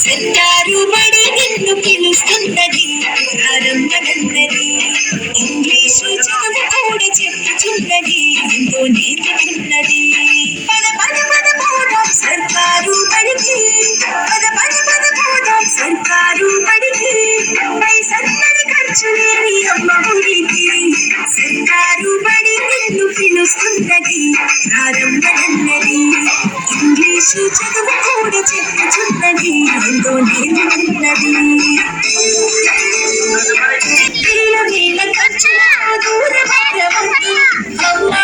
సర్కారు నిన్ను పిలుస్తున్నది ప్రారంభనన్నది ఇంగ్లీషు చదువు కూడా చెప్పుచున్నది ఎంతో నేర్పుతున్నది పద పద పద పోదాం సర్కారు బడికి పద పద పద పోదాం సర్కారు బడికి పై సన్నని ఖర్చు లేని అమ్మ గుడికి సర్కారు బడి నిన్ను పిలుస్తున్నది ప్రారంభనన్నది ఇంగ్లీషు చదువు చూడి చిట్టి చున్నది ఏందో నేను విన్నది వేల వేల ఖర్చుల దూర భారవంటి అమ్మా